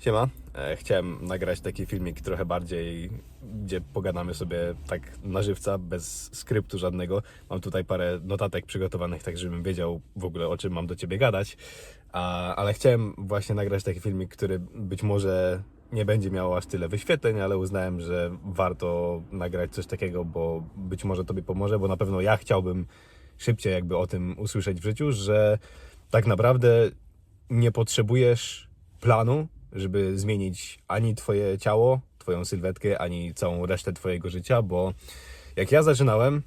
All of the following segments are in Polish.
Siema. E, Chciałem nagrać taki filmik trochę bardziej, gdzie pogadamy sobie tak na żywca, bez skryptu żadnego. Mam tutaj parę notatek przygotowanych, tak żebym wiedział w ogóle o czym mam do ciebie gadać. A, ale chciałem właśnie nagrać taki filmik, który być może nie będzie miał aż tyle wyświetleń, ale uznałem, że warto nagrać coś takiego, bo być może tobie pomoże, bo na pewno ja chciałbym szybciej jakby o tym usłyszeć w życiu, że tak naprawdę nie potrzebujesz planu, żeby zmienić ani twoje ciało, twoją sylwetkę, ani całą resztę twojego życia, bo jak ja zaczynałem,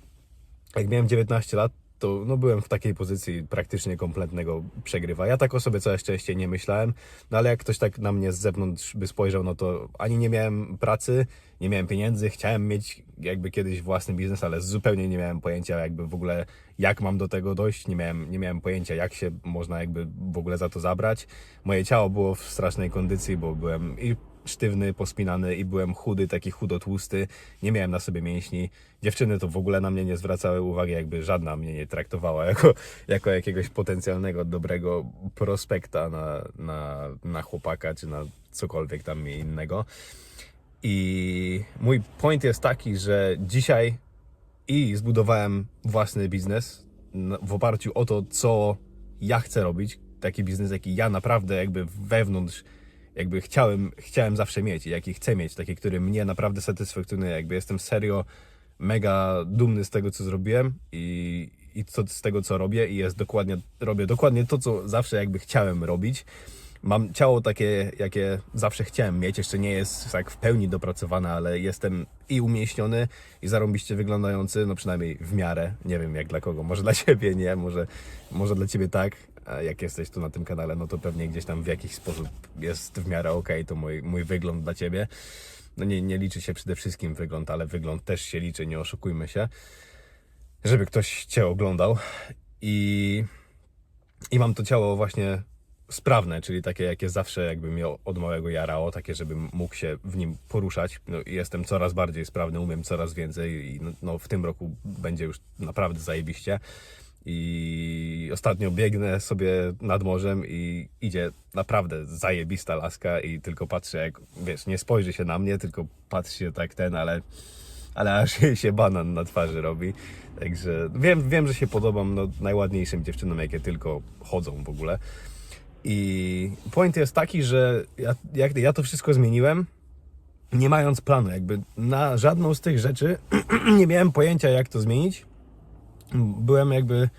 jak miałem 19 lat, to no byłem w takiej pozycji praktycznie kompletnego przegrywa. Ja tak o sobie coraz częściej nie myślałem, no ale jak ktoś tak na mnie z zewnątrz by spojrzał, no to ani nie miałem pracy, nie miałem pieniędzy, chciałem mieć jakby kiedyś własny biznes, ale zupełnie nie miałem pojęcia jakby w ogóle jak mam do tego dojść, nie miałem, nie miałem pojęcia jak się można jakby w ogóle za to zabrać. Moje ciało było w strasznej kondycji, bo byłem i sztywny, pospinany i byłem chudy, taki chudo-tłusty, nie miałem na sobie mięśni. Dziewczyny to w ogóle na mnie nie zwracały uwagi, jakby żadna mnie nie traktowała jako, jako jakiegoś potencjalnego, dobrego prospekta na, na, na chłopaka, czy na cokolwiek tam innego. I mój point jest taki, że dzisiaj i zbudowałem własny biznes w oparciu o to, co ja chcę robić. Taki biznes, jaki ja naprawdę jakby wewnątrz jakby chciałem, chciałem zawsze mieć i jaki chcę mieć, taki, który mnie naprawdę satysfakcjonuje. Jakby jestem serio mega dumny z tego, co zrobiłem i, i co, z tego, co robię i jest dokładnie, robię dokładnie to, co zawsze jakby chciałem robić. Mam ciało takie, jakie zawsze chciałem mieć. Jeszcze nie jest tak w pełni dopracowane, ale jestem i umieśniony, i zarąbiście wyglądający, no przynajmniej w miarę. Nie wiem jak dla kogo. Może dla ciebie nie, może, może dla ciebie tak. Jak jesteś tu na tym kanale, no to pewnie gdzieś tam w jakiś sposób jest w miarę okej, to mój, mój wygląd dla ciebie. No nie, nie liczy się przede wszystkim wygląd, ale wygląd też się liczy, nie oszukujmy się. Żeby ktoś cię oglądał. I i mam to ciało właśnie sprawne, czyli takie, jakie zawsze jakby mnie od małego jarało, takie, żebym mógł się w nim poruszać. No, jestem coraz bardziej sprawny, umiem coraz więcej i no, no, w tym roku będzie już naprawdę zajebiście. I ostatnio biegnę sobie nad morzem i idzie naprawdę zajebista laska i tylko patrzę, jak wiesz, nie spojrzy się na mnie, tylko patrzy się tak ten, ale ale aż się banan na twarzy robi. Także wiem, wiem że się podobam no, najładniejszym dziewczynom, jakie tylko chodzą w ogóle. I point jest taki, że ja, jak, ja to wszystko zmieniłem, nie mając planu, jakby na żadną z tych rzeczy nie miałem pojęcia, jak to zmienić. Byłem jakby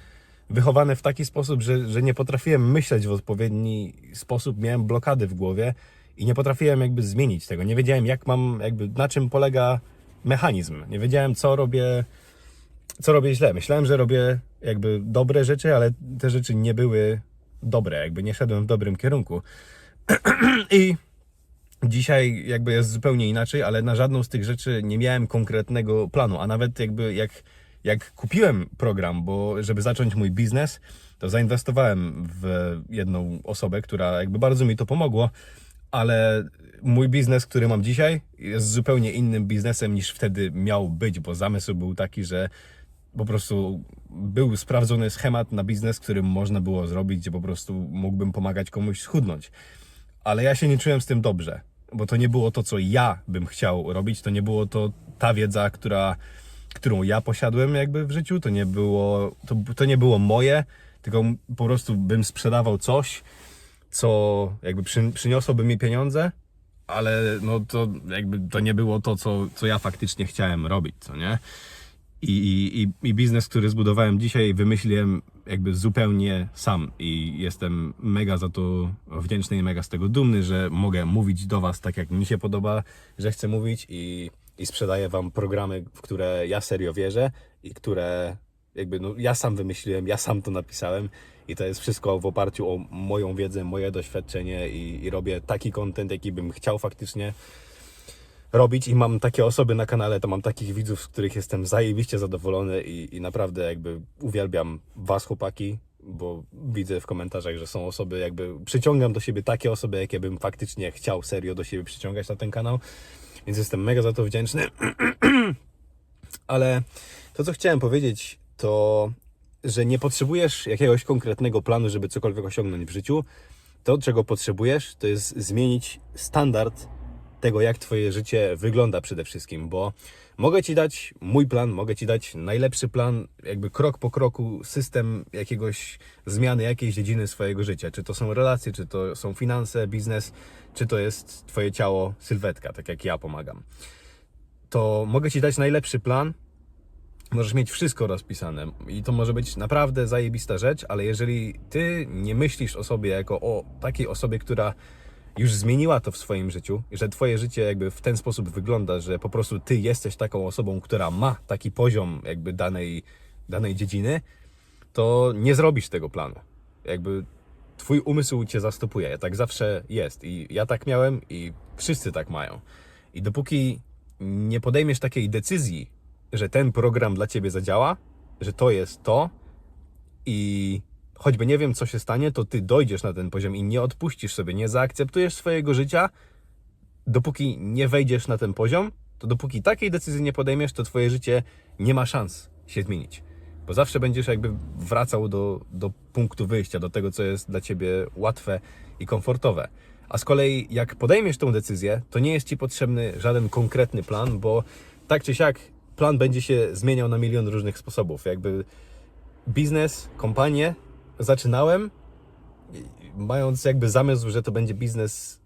wychowany w taki sposób, że, że nie potrafiłem myśleć w odpowiedni sposób, miałem blokady w głowie i nie potrafiłem jakby zmienić tego. Nie wiedziałem, jak mam, jakby na czym polega mechanizm. Nie wiedziałem, co robię, co robię źle. Myślałem, że robię jakby dobre rzeczy, ale te rzeczy nie były dobre, jakby nie szedłem w dobrym kierunku. I dzisiaj jakby jest zupełnie inaczej, ale na żadną z tych rzeczy nie miałem konkretnego planu, a nawet jakby jak, jak kupiłem program, bo żeby zacząć mój biznes, to zainwestowałem w jedną osobę, która jakby bardzo mi to pomogło, ale mój biznes, który mam dzisiaj, jest zupełnie innym biznesem niż wtedy miał być, bo zamysł był taki, że po prostu był sprawdzony schemat na biznes, który można było zrobić, gdzie po prostu mógłbym pomagać komuś schudnąć. Ale ja się nie czułem z tym dobrze, bo to nie było to, co ja bym chciał robić, to nie było to ta wiedza, która, którą ja posiadłem jakby w życiu, to nie było, to, to nie było moje, tylko po prostu bym sprzedawał coś, co jakby przy, przyniosłoby mi pieniądze, ale no to jakby to nie było to, co, co ja faktycznie chciałem robić, co nie? I, i, i- biznes, który zbudowałem dzisiaj, wymyśliłem jakby zupełnie sam i jestem mega za to wdzięczny i mega z tego dumny, że mogę mówić do Was tak, jak mi się podoba, że chcę mówić i, i sprzedaję Wam programy, w które ja serio wierzę i które jakby no, ja sam wymyśliłem, ja sam to napisałem i to jest wszystko w oparciu o moją wiedzę, moje doświadczenie i, i robię taki content, jaki bym chciał faktycznie robić i mam takie osoby na kanale, to mam takich widzów, z których jestem zajebiście zadowolony i, i naprawdę jakby uwielbiam was chłopaki, bo widzę w komentarzach, że są osoby jakby, przyciągam do siebie takie osoby, jakie bym faktycznie chciał serio do siebie przyciągać na ten kanał, więc jestem mega za to wdzięczny. Ale to, co chciałem powiedzieć, to, że nie potrzebujesz jakiegoś konkretnego planu, żeby cokolwiek osiągnąć w życiu, To, czego potrzebujesz, to jest zmienić standard tego, jak Twoje życie wygląda przede wszystkim, bo mogę Ci dać mój plan, mogę Ci dać najlepszy plan, jakby krok po kroku, system jakiegoś zmiany jakiejś dziedziny swojego życia. Czy to są relacje, czy to są finanse, biznes, czy to jest Twoje ciało, sylwetka, tak jak ja pomagam. To mogę Ci dać najlepszy plan, możesz mieć wszystko rozpisane i to może być naprawdę zajebista rzecz, ale jeżeli ty nie myślisz o sobie jako o takiej osobie, która już zmieniła to w swoim życiu, że twoje życie jakby w ten sposób wygląda, że po prostu ty jesteś taką osobą, która ma taki poziom jakby danej, danej dziedziny, to nie zrobisz tego planu. Jakby twój umysł cię zastopuje. Tak zawsze jest i ja tak miałem i wszyscy tak mają. I dopóki nie podejmiesz takiej decyzji, że ten program dla ciebie zadziała, że to jest to i choćby nie wiem, co się stanie, to ty dojdziesz na ten poziom i nie odpuścisz sobie, nie zaakceptujesz swojego życia, dopóki nie wejdziesz na ten poziom, to dopóki takiej decyzji nie podejmiesz, to twoje życie nie ma szans się zmienić. Bo zawsze będziesz jakby wracał do, do punktu wyjścia, do tego, co jest dla ciebie łatwe i komfortowe. A z kolei, jak podejmiesz tą decyzję, to nie jest ci potrzebny żaden konkretny plan, bo tak czy siak plan będzie się zmieniał na milion różnych sposobów. Jakby biznes, kompanię zaczynałem mając jakby zamysł, że to będzie biznes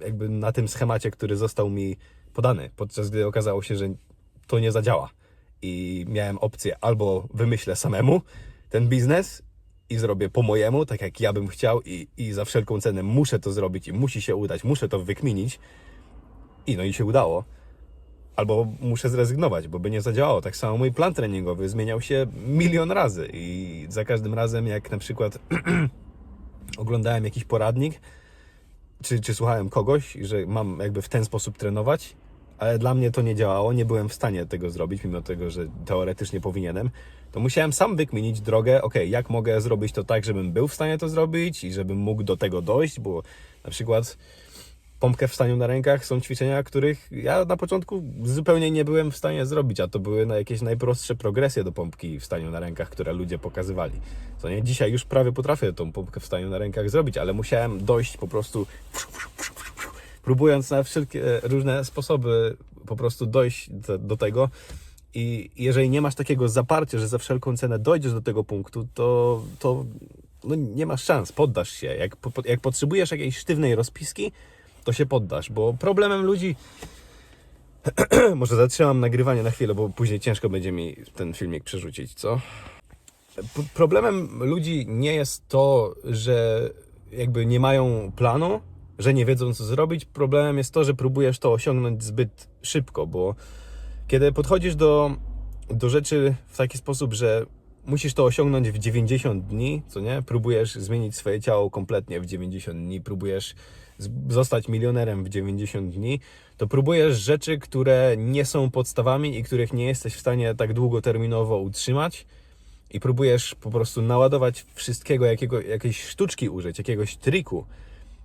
jakby na tym schemacie, który został mi podany, podczas gdy okazało się, że to nie zadziała. I miałem opcję albo wymyślę samemu ten biznes i zrobię po mojemu, tak jak ja bym chciał i, i za wszelką cenę muszę to zrobić i musi się udać, muszę to wykminić. I no i się udało albo muszę zrezygnować, bo by nie zadziałało. Tak samo mój plan treningowy zmieniał się milion razy i za każdym razem, jak na przykład oglądałem jakiś poradnik, czy, czy słuchałem kogoś, że mam jakby w ten sposób trenować, ale dla mnie to nie działało, nie byłem w stanie tego zrobić, mimo tego, że teoretycznie powinienem, to musiałem sam wykminić drogę, ok, jak mogę zrobić to tak, żebym był w stanie to zrobić i żebym mógł do tego dojść, bo na przykład pompkę w staniu na rękach są ćwiczenia, których ja na początku zupełnie nie byłem w stanie zrobić, a to były jakieś najprostsze progresje do pompki w staniu na rękach, które ludzie pokazywali. Co nie, dzisiaj już prawie potrafię tą pompkę w staniu na rękach zrobić, ale musiałem dojść po prostu próbując na wszelkie różne sposoby po prostu dojść do, do tego. I jeżeli nie masz takiego zaparcia, że za wszelką cenę dojdziesz do tego punktu, to, to no nie masz szans, poddasz się. Jak, jak potrzebujesz jakiejś sztywnej rozpiski, to się poddasz, bo problemem ludzi. Może zatrzymam nagrywanie na chwilę, bo później ciężko będzie mi ten filmik przerzucić, co? P problemem ludzi nie jest to, że jakby nie mają planu, że nie wiedzą co zrobić. Problemem jest to, że próbujesz to osiągnąć zbyt szybko, bo kiedy podchodzisz do, do rzeczy w taki sposób, że musisz to osiągnąć w 90 dni, co nie? Próbujesz zmienić swoje ciało kompletnie w 90 dni, próbujesz zostać milionerem w 90 dni, to próbujesz rzeczy, które nie są podstawami i których nie jesteś w stanie tak długoterminowo utrzymać i próbujesz po prostu naładować wszystkiego, jakiego, jakiejś sztuczki użyć, jakiegoś triku,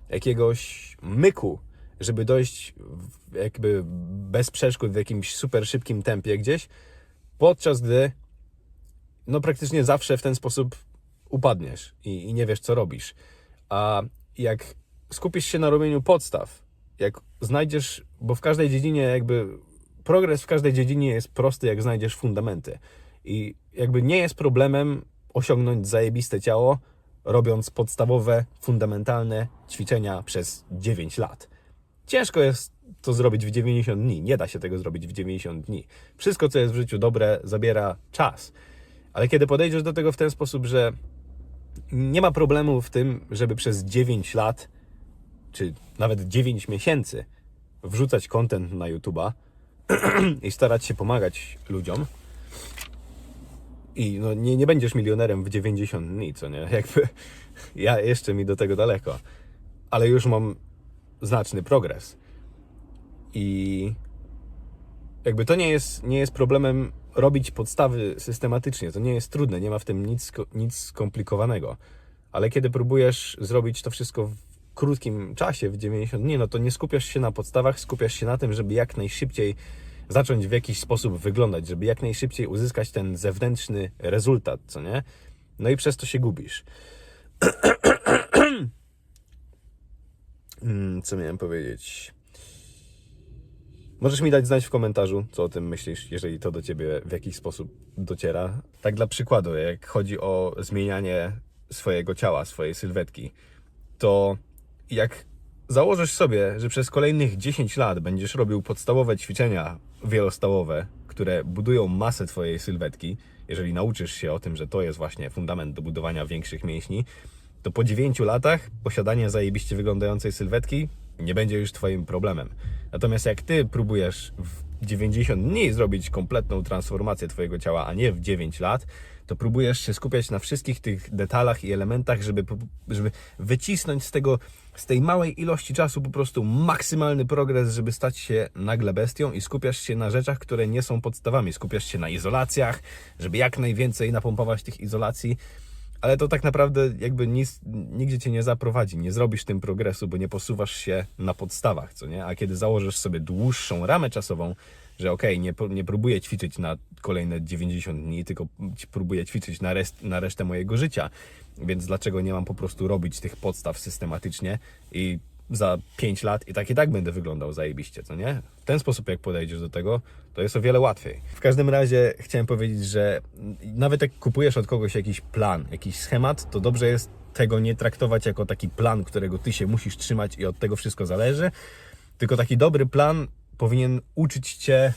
jakiegoś myku, żeby dojść jakby bez przeszkód w jakimś super szybkim tempie gdzieś, podczas gdy no praktycznie zawsze w ten sposób upadniesz i, i nie wiesz co robisz. A jak skupisz się na robieniu podstaw, jak znajdziesz, bo w każdej dziedzinie jakby progres w każdej dziedzinie jest prosty, jak znajdziesz fundamenty. I jakby nie jest problemem osiągnąć zajebiste ciało, robiąc podstawowe, fundamentalne ćwiczenia przez 9 lat. Ciężko jest to zrobić w 90 dni. Nie da się tego zrobić w 90 dni. Wszystko, co jest w życiu dobre, zabiera czas. Ale kiedy podejdziesz do tego w ten sposób, że nie ma problemu w tym, żeby przez 9 lat czy nawet 9 miesięcy wrzucać content na YouTube'a i starać się pomagać ludziom. I no, nie, nie będziesz milionerem w 90 dni, co nie? Jakby ja jeszcze mi do tego daleko, ale już mam znaczny progres. I jakby to nie jest, nie jest problemem robić podstawy systematycznie. To nie jest trudne, nie ma w tym nic, nic skomplikowanego. Ale kiedy próbujesz zrobić to wszystko w krótkim czasie, w 90 dni, no to nie skupiasz się na podstawach, skupiasz się na tym, żeby jak najszybciej zacząć w jakiś sposób wyglądać, żeby jak najszybciej uzyskać ten zewnętrzny rezultat, co nie? No i przez to się gubisz. Mm, Co miałem powiedzieć? Możesz mi dać znać w komentarzu, co o tym myślisz, jeżeli to do ciebie w jakiś sposób dociera. Tak dla przykładu, jak chodzi o zmienianie swojego ciała, swojej sylwetki, to jak założysz sobie, że przez kolejnych 10 lat będziesz robił podstawowe ćwiczenia wielostałowe, które budują masę twojej sylwetki, jeżeli nauczysz się o tym, że to jest właśnie fundament do budowania większych mięśni, to po 9 latach posiadanie zajebiście wyglądającej sylwetki nie będzie już twoim problemem. Natomiast jak ty próbujesz w 90 dni zrobić kompletną transformację twojego ciała, a nie w 9 lat, to próbujesz się skupiać na wszystkich tych detalach i elementach, żeby, żeby wycisnąć z tego, z tej małej ilości czasu po prostu maksymalny progres, żeby stać się nagle bestią i skupiasz się na rzeczach, które nie są podstawami. Skupiasz się na izolacjach, żeby jak najwięcej napompować tych izolacji, ale to tak naprawdę jakby nic, nigdzie cię nie zaprowadzi, nie zrobisz tym progresu, bo nie posuwasz się na podstawach, co nie? A kiedy założysz sobie dłuższą ramę czasową, że okej, nie, po- nie próbuję ćwiczyć na kolejne 90 dni, tylko próbuję ćwiczyć na, rest, na resztę mojego życia, więc dlaczego nie mam po prostu robić tych podstaw systematycznie i za 5 lat i tak i tak będę wyglądał zajebiście, co nie? W ten sposób jak podejdziesz do tego, to jest o wiele łatwiej. W każdym razie chciałem powiedzieć, że nawet jak kupujesz od kogoś jakiś plan, jakiś schemat, to dobrze jest tego nie traktować jako taki plan, którego ty się musisz trzymać i od tego wszystko zależy, tylko taki dobry plan powinien uczyć cię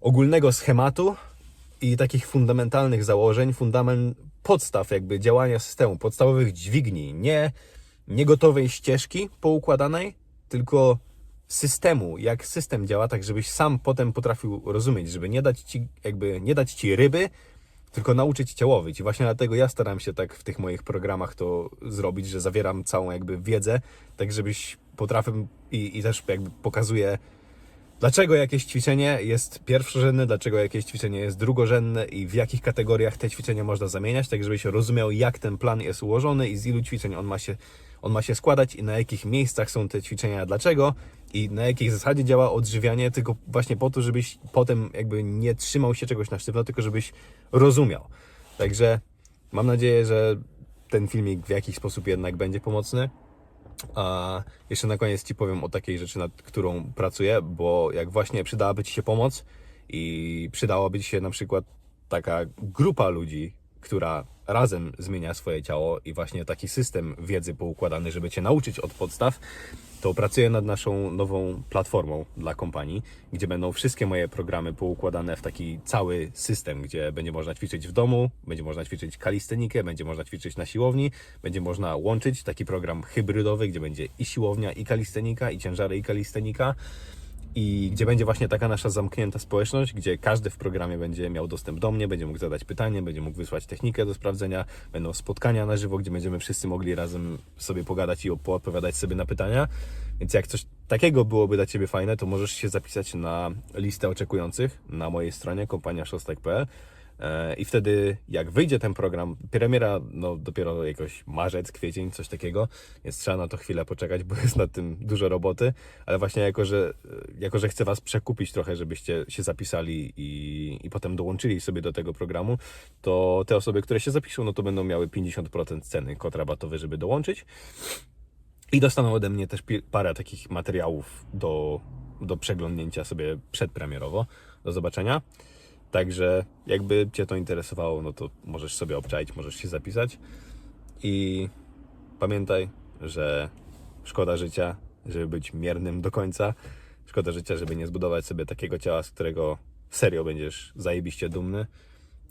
ogólnego schematu i takich fundamentalnych założeń, fundament podstaw jakby działania systemu, podstawowych dźwigni, nie, nie gotowej ścieżki poukładanej, tylko systemu, jak system działa, tak żebyś sam potem potrafił rozumieć, żeby nie dać ci jakby nie dać ci ryby, tylko nauczyć cię łowić. I właśnie dlatego ja staram się tak w tych moich programach to zrobić, że zawieram całą jakby wiedzę, tak żebyś potrafił i, i też jakby pokazuję Dlaczego jakieś ćwiczenie jest pierwszorzędne, dlaczego jakieś ćwiczenie jest drugorzędne i w jakich kategoriach te ćwiczenia można zamieniać, tak żebyś rozumiał, jak ten plan jest ułożony i z ilu ćwiczeń on ma się, on ma się składać i na jakich miejscach są te ćwiczenia, dlaczego i na jakiej zasadzie działa odżywianie, tylko właśnie po to, żebyś potem jakby nie trzymał się czegoś na sztywno, tylko żebyś rozumiał. Także mam nadzieję, że ten filmik w jakiś sposób jednak będzie pomocny. A jeszcze na koniec Ci powiem o takiej rzeczy, nad którą pracuję, bo jak właśnie przydałaby Ci się pomoc i przydałaby Ci się na przykład taka grupa ludzi, która razem zmienia swoje ciało i właśnie taki system wiedzy poukładany, żeby Cię nauczyć od podstaw, to pracuję nad naszą nową platformą dla kompanii, gdzie będą wszystkie moje programy poukładane w taki cały system, gdzie będzie można ćwiczyć w domu, będzie można ćwiczyć kalistenikę, będzie można ćwiczyć na siłowni, będzie można łączyć taki program hybrydowy, gdzie będzie i siłownia, i kalistenika, i ciężary, i kalistenika i gdzie będzie właśnie taka nasza zamknięta społeczność, gdzie każdy w programie będzie miał dostęp do mnie, będzie mógł zadać pytanie, będzie mógł wysłać technikę do sprawdzenia, będą spotkania na żywo, gdzie będziemy wszyscy mogli razem sobie pogadać i poodpowiadać sobie na pytania. Więc jak coś takiego byłoby dla Ciebie fajne, to możesz się zapisać na listę oczekujących na mojej stronie kompaniaszostek.pl I wtedy, jak wyjdzie ten program, premiera no dopiero jakoś marzec, kwiecień, coś takiego, więc trzeba na to chwilę poczekać, bo jest nad tym dużo roboty, ale właśnie jako, że, jako, że chcę Was przekupić trochę, żebyście się zapisali i, i potem dołączyli sobie do tego programu, to te osoby, które się zapiszą, no to będą miały 50% ceny, kod rabatowy, żeby dołączyć. I dostaną ode mnie też parę takich materiałów do, do przeglądnięcia sobie przedpremierowo, do zobaczenia. Także jakby Cię to interesowało, no to możesz sobie obczaić, możesz się zapisać. I pamiętaj, że szkoda życia, żeby być miernym do końca. Szkoda życia, żeby nie zbudować sobie takiego ciała, z którego serio będziesz zajebiście dumny.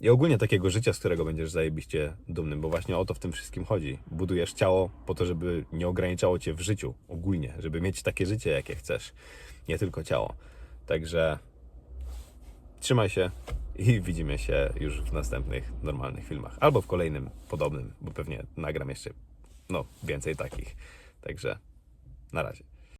I ogólnie takiego życia, z którego będziesz zajebiście dumnym, bo właśnie o to w tym wszystkim chodzi. Budujesz ciało po to, żeby nie ograniczało cię w życiu ogólnie, żeby mieć takie życie, jakie chcesz, nie tylko ciało. Także trzymaj się i widzimy się już w następnych normalnych filmach. Albo w kolejnym podobnym, bo pewnie nagram jeszcze no, więcej takich. Także na razie.